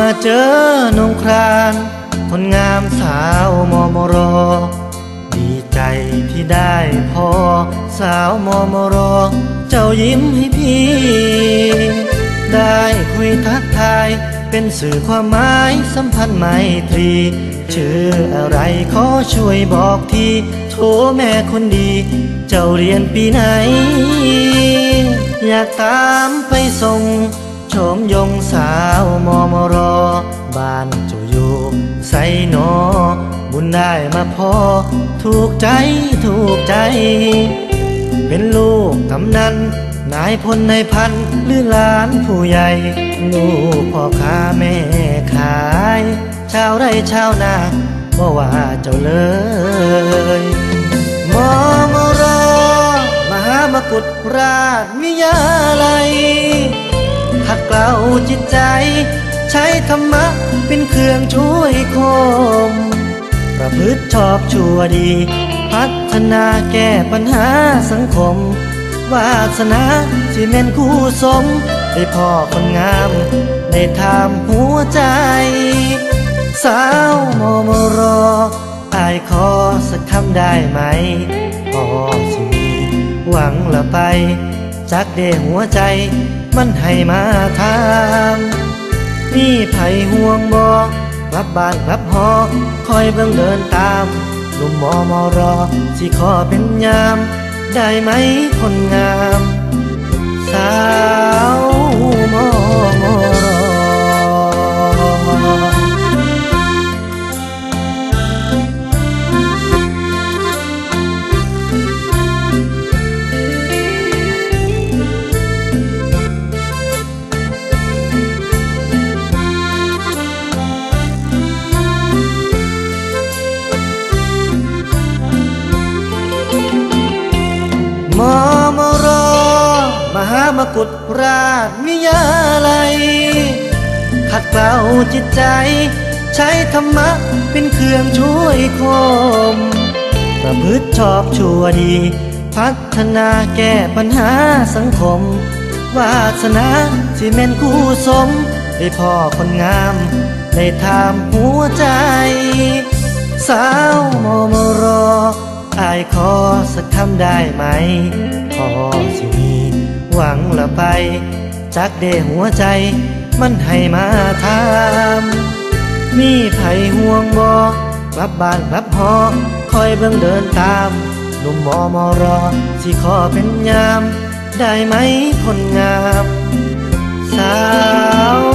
มาเจอนงครานคนงามสาวมอมรอ ดีใจที่ได้พอสาวมอมรอ เจ้ายิ้มให้พี่ ได้คุยทักทาย เป็นสื่อความหมายสัมพันธ์ไมตรี ชื่ออะไรขอช่วยบอกทีโทแม่คนดี เจ้าเรียนปีไหน อยากตามไปส่งชมยงสาวมอมรอ บ้านเจ้าอยู่ใส่นอ บุญได้มาพอ ถูกใจถูกใจ เป็นลูกกำนันนายพลนายพันหรือหลานผู้ใหญ่ ลูกพ่อค้าแม่ขาย ชาวไร่ชาวนาบ่ว่าเจ้าเลยมอมรอมหามกุฎราชวิยาลัยขัดเกลาจิตใจ ใช้ธรรมะ เครื่องช่วยคม ประพฤติชอบชั่วดี พัฒนาแก้ปัญหาสังคม วาสนาที่เม่นคู่สม ได้พ่อคนงาม ได้ทำหัวใจ สาวมอมรออายขอสักคำได้ไหมพอสิมีหวังละไป จักเดหัวใจ มันให้มาทา มนี่ไผห่วงบอกลับบ้านกลับหอ คอยเบิ่งเดินตามหนุ่มมอมอรอ ที่ขอเป็นยาม ได้ไหมคนงาม มกุฎราชวิยาลัยขัดเกลาจิตใจ ใช้ธรรมะเป็นเครื่องช่วยคม ประพฤติชอบชั่วดี พัฒนาแก้ปัญหาสังคม วาสนาที่เม่นคู่สมได้พ่อคนงาม ได้ทำหัวใจ สาวมอมรออายขอสักคำได้ไหมพอสิมี หวังละไป จักเดหัวใจ มันให้มาทามมีไผห่วงบอกลับบ้านกลับหอ คอยเบิ่งเดินตามหนุ่มมอมอรอสิขอเป็นยาม ได้ไหมคนงาม สาว